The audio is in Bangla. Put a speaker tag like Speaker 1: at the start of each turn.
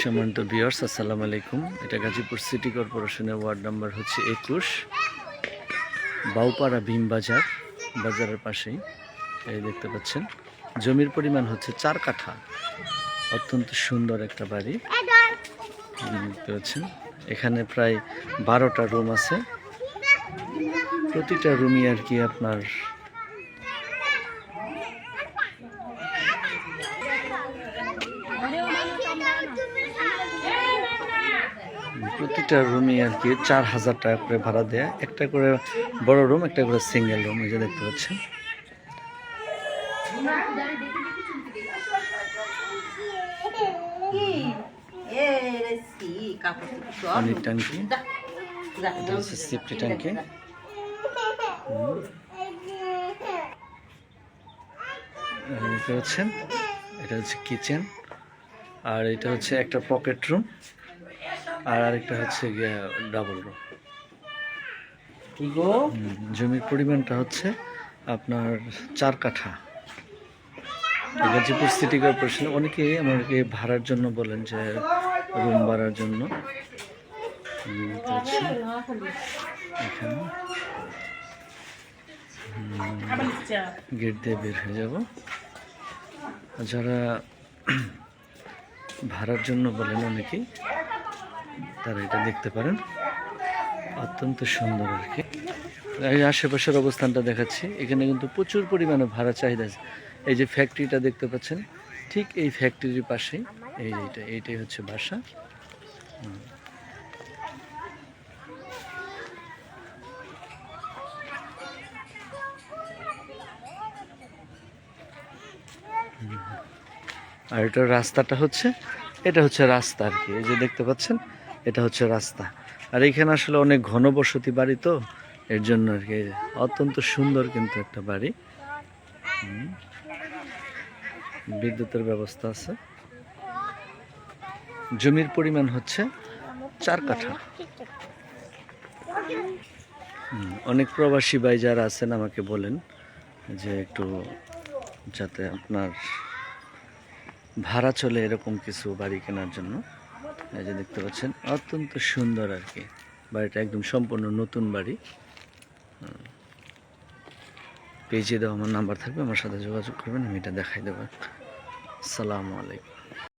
Speaker 1: সম্মানিত বিয়ার্স আসসালামু আলাইকুম। এটা গাজীপুর সিটি কর্পোরেশনের ওয়ার্ড নাম্বার হচ্ছে একুশ, বাউপাড়া ভীম বাজার, বাজারের পাশেই। এই দেখতে পাচ্ছেন, জমির পরিমাণ হচ্ছে চার কাঠা। অত্যন্ত সুন্দর একটা বাড়ি। দেখতে পাচ্ছেন, এখানে প্রায় বারোটা রুম আছে। প্রতিটা রুমই আর কি আপনার প্রতিটা রুমই আর কি চার হাজার টাকা করে ভাড়া দেয়া। একটা করে বড় রুম একটা করে সিঙ্গেল রুম এই যে দেখতে পাচ্ছেন। সেফটি দেখতে পাচ্ছেন, এটা হচ্ছে কিচেন আর এটা হচ্ছে একটা পকেট রুম আর আরেকটা হচ্ছে গিয়ে ডাবল রুম জমির পরিমাণটা হচ্ছে আপনার চার কাঠা। গাজীপুর সিটি কর্পোরেশনে অনেকেই আমাকে ভাড়ার জন্য বলেন যে রুম ভাড়ার জন্য। গেট দিয়ে বের হয়ে যাব। যারা ভাড়ার জন্য বলেন অনেকেই তারা এটা দেখতে পারেন। অত্যন্ত সুন্দর আর কি। এই আশেপাশের অবস্থানটা দেখাচ্ছি। এখানে কিন্তু প্রচুর পরিমাণে ভাড়া চাহিদা আছে। এই যে ফ্যাক্টরিটা দেখতে পাচ্ছেন, ঠিক এই ফ্যাক্টরির পাশেই এই এইটা, এইটাই হচ্ছে বাসা। আর এটা রাস্তাটা হচ্ছে, এটা হচ্ছে রাস্তা আর কি। এই যে দেখতে পাচ্ছেন এটা হচ্ছে রাস্তা। আর এখানে আসলে অনেক ঘনবসতি বাড়ি তো, এর জন্য আর কি অত্যন্ত সুন্দর কিন্তু একটা বাড়ি। বিদ্যুতের ব্যবস্থা আছে। জমির পরিমাণ হচ্ছে চার কাঠা। অনেক প্রবাসী ভাই যারা আছেন আমাকে বলেন যে একটু যাতে আপনার ভাড়া চলে এরকম কিছু বাড়ি কেনার জন্য। এই যে দেখতে পাচ্ছেন, অত্যন্ত সুন্দর আর কি। বাড়িটা একদম সম্পূর্ণ নতুন বাড়ি। পেজে দেওয়া আমার নাম্বার থাকবে, আমার সাথে যোগাযোগ করবেন, আমি এটা দেখাই দেবো। আসসালামু আলাইকুম।